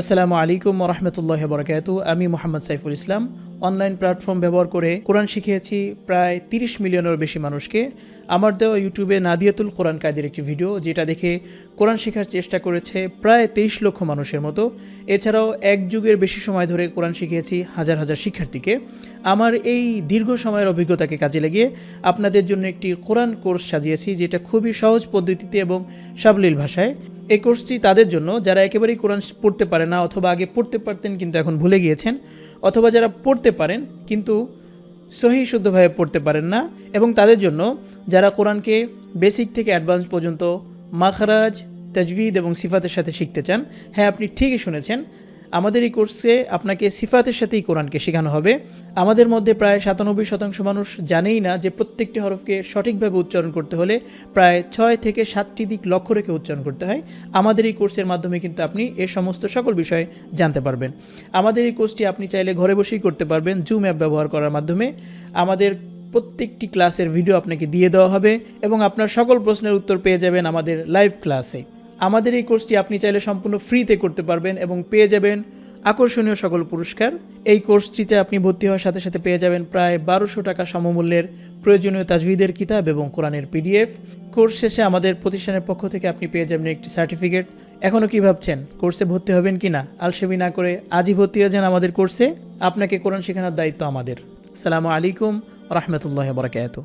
আসসালামু আলাইকুম রহমতুল্লাহ বরকাত। আমি মোহাম্মদ সাইফুল ইসলাম। অনলাইন প্ল্যাটফর্ম ব্যবহার করে কোরআন শিখিয়েছি প্রায় তিরিশ মিলিয়নেরও বেশি মানুষকে। আমার দেওয়া ইউটিউবে নাদিয়াতুল কোরআন কায়দের একটি ভিডিও, যেটা দেখে কোরআন শেখার চেষ্টা করেছে প্রায় তেইশ লক্ষ মানুষের মতো। এছাড়াও এক যুগের বেশি সময় ধরে কোরআন শিখিয়েছি হাজার হাজার শিক্ষার্থীকে। আমার এই দীর্ঘ সময়ের অভিজ্ঞতাকে কাজে লাগিয়ে আপনাদের জন্য একটি কোরআন কোর্স সাজিয়েছি, যেটা খুবই সহজ পদ্ধতিতে এবং সাবলীল ভাষায়। এই কোর্সটি তাদের জন্য, যারা একেবারেই কোরআন পড়তে পারে না অথবা আগে পড়তে পারতেন কিন্তু এখন ভুলে গিয়েছেন, অথবা যারা পড়তে পারেন কিন্তু সহি শুদ্ধভাবে পড়তে পারেন না, এবং তাদের জন্য যারা কোরআনকে বেসিক থেকে অ্যাডভান্স পর্যন্ত মাখরাজ তাজভিদ এবং সিফাতের সাথে শিখতে চান হ্যাঁ আপনি ঠিকই শুনেছেন আমাদের এই কোর্সে আপনাকে সিফাতের সাথেই কোরআনকে শেখানো হবে। আমাদের মধ্যে প্রায় সাতানব্বই শতাংশ মানুষ জানেই না যে প্রত্যেকটি হরফকে সঠিকভাবে উচ্চারণ করতে হলে প্রায় ছয় থেকে সাতটি দিক লক্ষ্য রেখে উচ্চারণ করতে হয়। আমাদের এই কোর্সের মাধ্যমে কিন্তু আপনি এ সমস্ত সকল বিষয়ে জানতে পারবেন। আমাদের এই কোর্সটি আপনি চাইলে ঘরে বসেই করতে পারবেন জুম অ্যাপ ব্যবহার করার মাধ্যমে। আমাদের প্রত্যেকটি ক্লাসের ভিডিও আপনাকে দিয়ে দেওয়া হবে এবং আপনার সকল প্রশ্নের উত্তর পেয়ে যাবেন আমাদের লাইভ ক্লাসে। আমাদের এই কোর্সটি আপনি চাইলে সম্পূর্ণ ফ্রিতে করতে পারবেন এবং পেয়ে যাবেন আকর্ষণীয় সকল পুরস্কার। এই কোর্সটিতে আপনি ভর্তি হওয়ার সাথে সাথে পেয়ে যাবেন প্রায় বারোশো টাকা সমমূল্যের প্রয়োজনীয় তাজভিদের কিতাব এবং কোরআনের পিডিএফ। কোর্স শেষে আমাদের প্রতিষ্ঠানের পক্ষ থেকে আপনি পেয়ে যাবেন একটি সার্টিফিকেট। এখনও কি ভাবছেন, কোর্সে ভর্তি হবেন কি না? আলসেমি না করে আজই ভর্তি হয়ে যান আমাদের কোর্সে। আপনাকে কোরআন শেখানোর দায়িত্ব আমাদের। সালামু আলাইকুম রহমতুল্লাহ বরাকাত